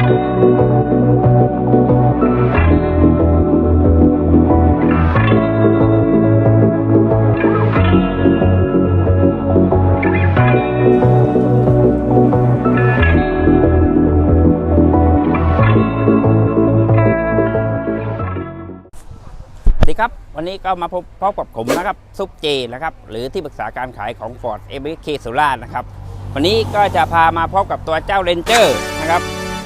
ครับวันนี้ก็มาพบพบกับผมนะครับซุปเจนะครับหรือที่ปรึกษาการขายของ Ford e v e r i c a s o l a นะครับวันนี้ก็จะพามาพบกับตัวเจ้าเรนเจอร์นะครับ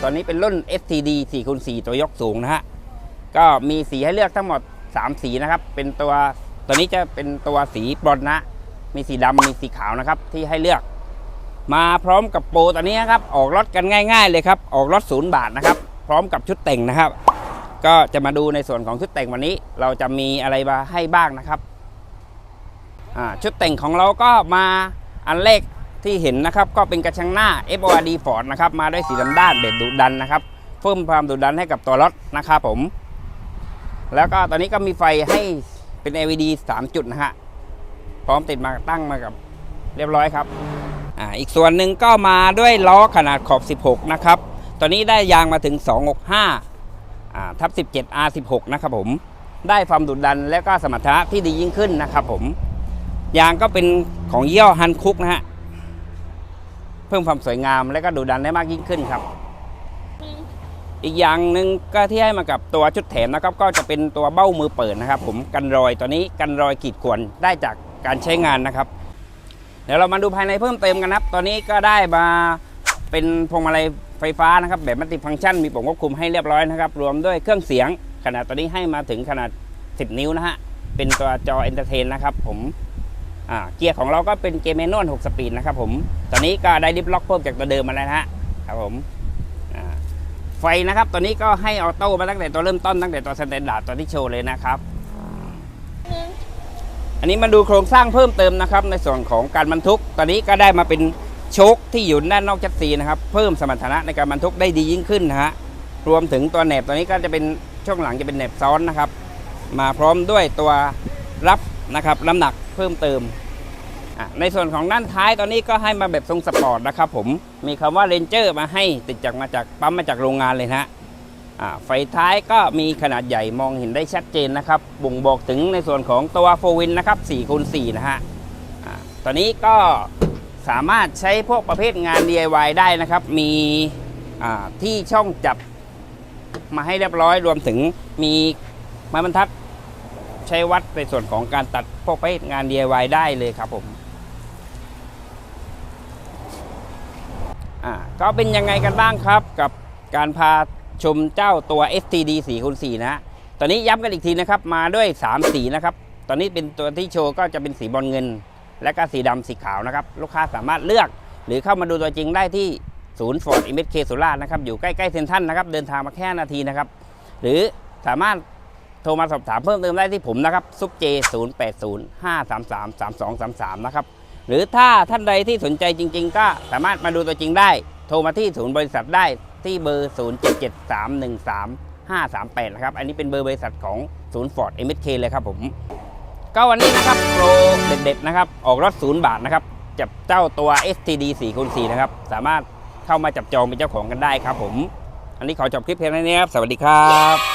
ตอนนี้เป็นรุ่น STD 4คูณ4ตัวยกสูงนะฮะ ก็มีสีให้เลือกทั้งหมด 3 สีนะครับ เป็นตัวตัวนี้จะเป็นตัวสีบรอนนะ มีสีดำมีสีขาวนะครับ ที่ให้เลือก มาพร้อมกับโปรตัวนี้นะครับ ออกรถกันง่าย ๆ เลยครับ ออกรถศูนย์บาทนะครับ พร้อมกับชุดแต่งนะครับ ก็จะมาดูในส่วนของชุดแต่งวันนี้ เราจะมีอะไรมาให้บ้างนะครับชุดแต่งของเราก็มาอันแรก ที่เห็นนะครับก็เป็นกระชังหน้า FORD Ford นะครับมาด้วยสีดำด้านแบบดุดันนะครับเพิ่มความดุดันให้กับตัวรถนะครับผม แล้วก็ตอนนี้ก็มีไฟให้เป็น LED 3 จุดนะฮะพร้อมติดมาตั้งมากับเรียบร้อยครับอ่าอีกส่วนหนึ่งก็มาด้วยล้อขนาดขอบ 16 นะครับ ตอนนี้ได้ยางมาถึง 265อ่าทับ17 R16 นะครับผมได้ความดุดันและก็สมรรถนะที่ดียิ่งขึ้นนะครับผมยางก็เป็นของยี่ห้อฮันคุกนะฮะ พิ่มความสวยงามและก็ดุดันได้มากยิ่งขึ้นครับ อีกอย่างหนึ่งก็ที่ให้มากับตัวชุดแถมนะครับ ก็จะเป็นตัวเบ้ามือเปิดนะครับ ผมกันรอยตัวนี้กันรอยขีดข่วนได้จากการใช้งานนะครับ เดี๋ยวเรามาดูภายในเพิ่มเติมกันนะครับ ตอนนี้ก็ได้มาเป็นพวงมาลัยไฟฟ้านะครับ แบบมัลติฟังก์ชันมีปุ่มควบคุมให้เรียบร้อยนะครับ รวมด้วยเครื่องเสียงขนาดตอนนี้ให้มาถึงขนาด 10 นิ้วนะฮะเป็นตัวจอเอนเตอร์เทนนะครับผม เกียร์ของเราก็เป็นเกียร์แมนนวล6สปีดนะครับผมตอนนี้ก็ได้ดิฟล็อกเพิ่มจากตัวเดิมมาแล้วนะฮะครับผมไฟนะครับตัวนี้ก็ให้ออโต้มาตั้งแต่ตัวเริ่มต้นตั้งแต่ตัวสแตนดาร์ดตัวที่โชว์เลยนะครับอันนี้มาดูโครงสร้างเพิ่มเติมนะครับ ในส่วนของการบรรทุก ตอนนี้ก็ได้มาเป็นโชคที่อยู่ด้านนอกชัดซีนะครับ เพิ่มสมรรถนะในการบรรทุกได้ดียิ่งขึ้นนะฮะรวมถึงตัวแหนบตัวนี้ก็จะเป็นช่วงหลังจะเป็นแหนบซ้อนนะครับ มาพร้อมด้วยตัวรับนะครับน้ำหนัก เพิ่มเติม ในส่วนของด้านท้ายตอนนี้ก็ให้มาแบบทรงสปอร์ตนะครับผม มีคำว่า Ranger มาให้ติดจากมาจากปั๊มมาจากโรงงานเลยนะไฟท้ายก็มีขนาดใหญ่มองเห็นได้ชัดเจนนะครับ บ่งบอกถึงในส่วนของตัวโฟวินนะครับ4คูณ4นะฮะอ่าตอนนี้ก็สามารถใช้พวกประเภทงาน DIY ได้นะครับ มีที่ช่องจับมาให้เรียบร้อยรวมถึงมีไม้บรรทัด ใช้วัดในส่วนของการตัดพวกไปงาน DIY ได้เลยครับผมอ่าก็เป็นยังไงกันบ้างครับ กับการพาชมเจ้าตัว STD 4คูณ4นะ ตอนนี้ย้ำกันอีกทีนะครับ มาด้วย 3 สีนะครับ ตอนนี้เป็นตัวที่โชว์ก็จะเป็นสีบอลเงิน และก็สีดำสีขาวนะครับ ลูกค้าสามารถเลือก หรือเข้ามาดูตัวจริงได้ที่ศูนย์ฟอร์ดอิมเมจเคสุราร์นะครับ อยู่ใกล้ ๆ เซ็นทรัลนะครับ เดินทางมาแค่นาทีนะครับ หรือสามารถ โทรมาสอบถามเพิ่มเติมได้ที่ผมนะครับซุปเจ 0 8 0 5 3 3 3 2 3 3 นะครับ หรือถ้าท่านใดที่สนใจจริง ๆ ก็สามารถมาดูตัวจริงได้ โทรมาที่ศูนย์บริษัทได้ที่เบอร์ 0 7 7 3 1 3 5 3 8 นะครับ อันนี้เป็นเบอร์บริษัทของศูนย์ฟอร์ดเอ็มเคเลยครับผม ก็วันนี้นะครับโปรเด็ดๆนะครับ ออกรถศูนย์บาทนะครับ จับเจ้าตัว STD 4คูณ4นะครับ สามารถเข้ามาจับจองเป็นเจ้าของกันได้ครับผม อันนี้ขอจบคลิปเพียงเท่านี้ครับ สวัสดีครับ